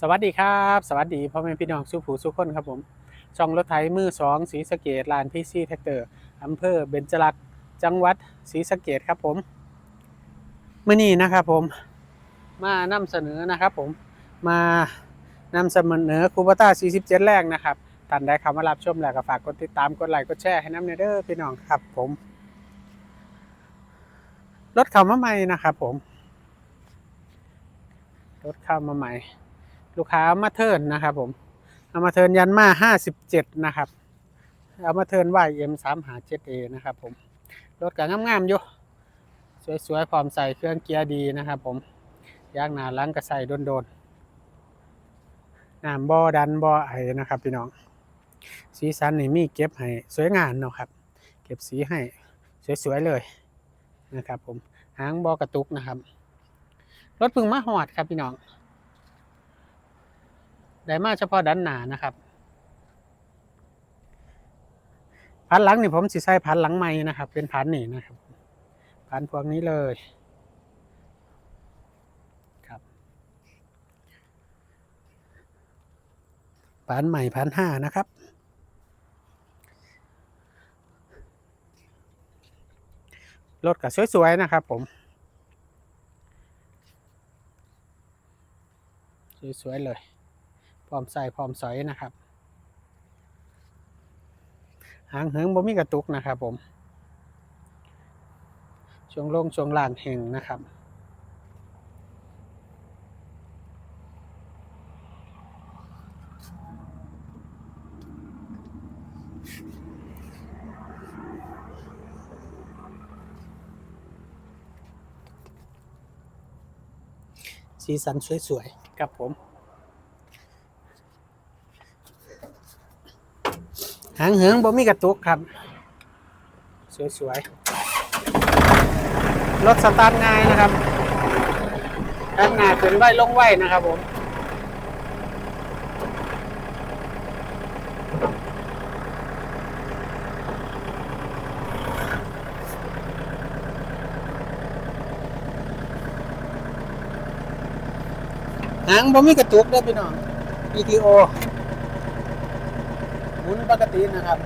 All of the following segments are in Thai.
สวัสดีครับ สวัสดีพ่อแม่พี่น้องสุผูสุขคนครับผมช่องรถไถมือสองศรีสะเกดลานพีซีแท็กเตอร์อำเภอเบญจรักษ์จังหวัดศรีสะเกดครับผมเมื่อนี้นะครับผมมานำเสนอนะครับผมมานำเสนอคูปต้า 47 แรกนะครับท่านได้เข้ามารับชมแล้วก็ฝากกดติดตามกดไลค์กดแชร์ให้น้ำเนเด้อพี่น้องครับผมรถเข้ามาใหม่นะครับผมรถเข้ามาใหม่ ลูกค้าเอามาเทิร์นนะครับผมเอามาเทิร์นยันมาห้าสิบเจ็ดนะครับเอามาเทิร์นวายเอ็มสามหาเจ็ดเอนะครับผมรถก็งามๆอยู่สวยๆพร้อมใส่เครื่องเกียร์ดีนะครับผมยางหนาล้างก็ใส่โดนๆน้ำบ่อดันบ่อไอนะครับพี่น้อง สีสันนี่มีเก็บให้สวยงามเนาะครับ เก็บสีให้สวยๆเลยนะครับผมหางบ่อกระตุกนะครับรถพึ่งมาหอดครับพี่น้อง ได้มาเฉพาะด้านหน้านะครับพันหลังนี่ผมสิใส่พันหลังใหม่นะครับ เป็นพันนี่นะครับพันพวกนี้เลยครับพันใหม่พันห้านะครับรถก็สวยๆนะครับผม สวยๆเลย พร้อมใส่พร้อมสอยนะครับ หางเหิงบ่มีกระตุกนะครับผม ช่วงลงช่วงล่างเห่งนะครับสีสันสวยๆครับผม หางเหิงบ่มีกระตุกครับ สวยๆ รถสตาร์ทง่ายนะครับด้านหน้าขึ้นไว้ลงไว้นะครับผมหางบ่มีกระตุกเด้พี่น้อง PTO หมุนปกตินะครับ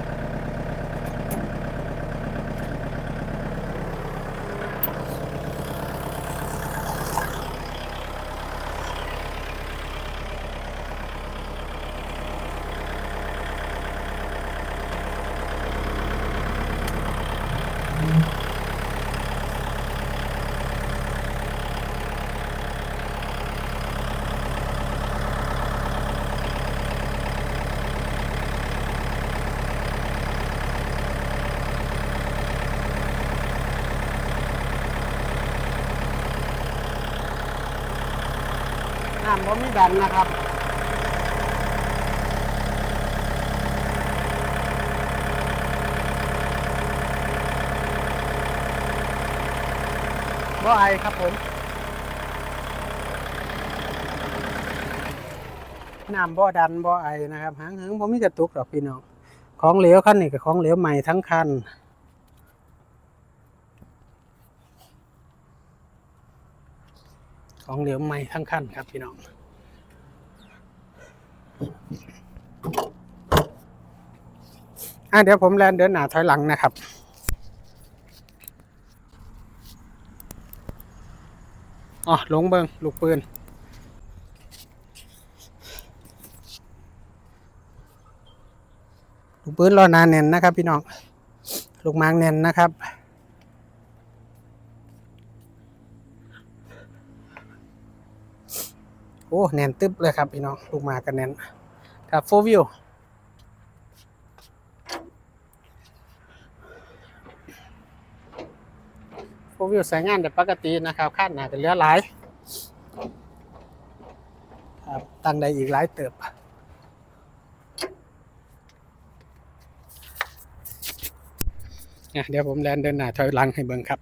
น้ำบ่มีดันนะครับบ่ไอครับผมน้ำบ่ดันบ่ไอนะครับหางเหิงบ่มีกระตุกหรอกพี่น้องของเหลวคันนี้กับของเหลวใหม่ทั้งคัน ของเหลวใหม่ทั้งคันครับพี่น้องอะเดี๋ยวผมแลนเดินหน้าถอยหลังนะครับอ๋อลงเบิงลูกปืนลูกปืนรอนาแน่นนะครับ พี่น้อง ลูกไม้แน่นนะครับ โอ้แน่นตึ๊บเลยครับพี่น้องลูกมากันแน่นครับโฟวิวโฟวิวใช้งานแต่ปกตินะครับคาดหนาจะเหลือหลายครับตั้งได้อีกหลายเติบอะเดี๋ยวผมแลนเดินหน้าถอยหลังให้เบิ่งครับ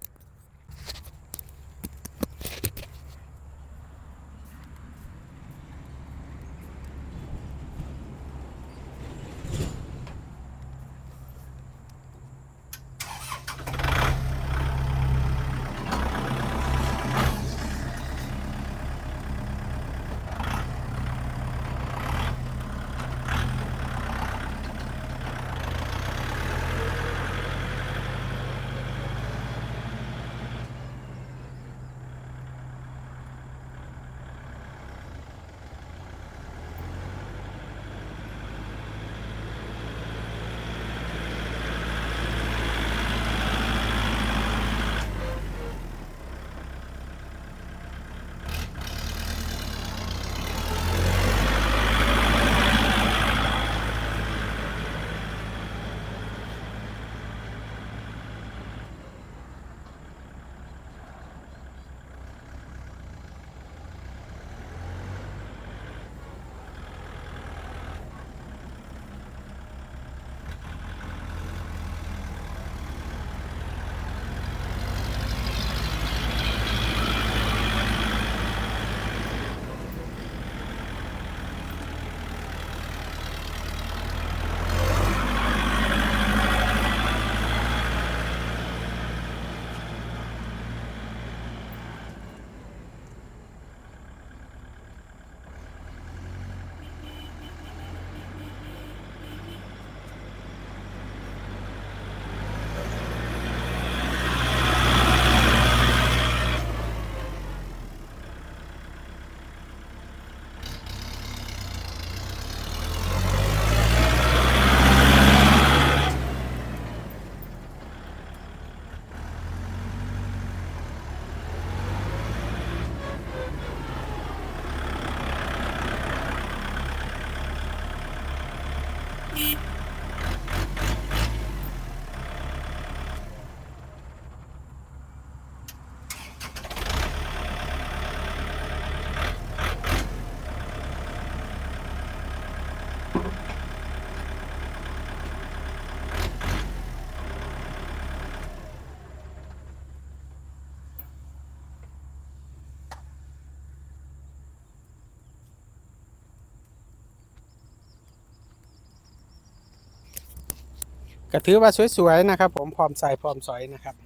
ก็ถือว่าสวยๆนะครับ ผมพร้อมใส่พร้อมสอยนะครับ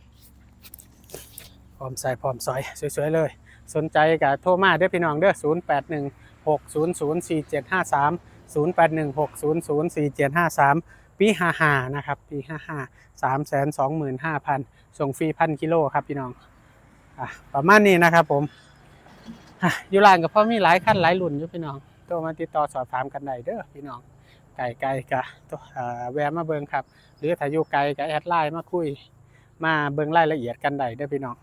พร้อมใส่พร้อมสอยสวยๆเลย สนใจกับโทรมาเด้อพี่น้องเด้อ0 8 1 6 0 0 4 7 5 3 0 8 1 6 0 0 4 7 5 3ปี55นะครับปี55 3 2 5 0 0 0ส่งฟรีพันกิโลครับพี่น้องอะประมาณนี้นะครับผมอะอยู่ร้านกับพ่อมีหลายขั้นหลายรุ่นอยู่พี่น้องโทรมาติดต่อสอบถามกันได้เด้อพี่น้อง ไก่ไก่กะตัวแวะมาเบิงครับ หรือถ้าอยู่ไกลก็แอดไลน์มาคุย มาเบิงรายละเอียดกันได้เด้อพี่น้อง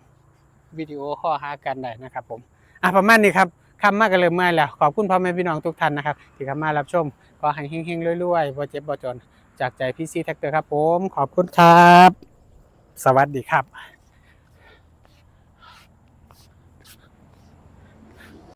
วิดีโอข้อหากันได้นะครับ ผมอะประมาณนี้ครับคำมากกันเลยเมื่อยแล้วขอบคุณพ่อแม่พี่น้องทุกท่านนะครับที่เข้ามารับชมขอให้เฮงๆรวยๆบ่เจ็บบ่จน จากใจพี่ซีแท็กเตอร์ครับผม ขอบคุณครับ สวัสดีครับ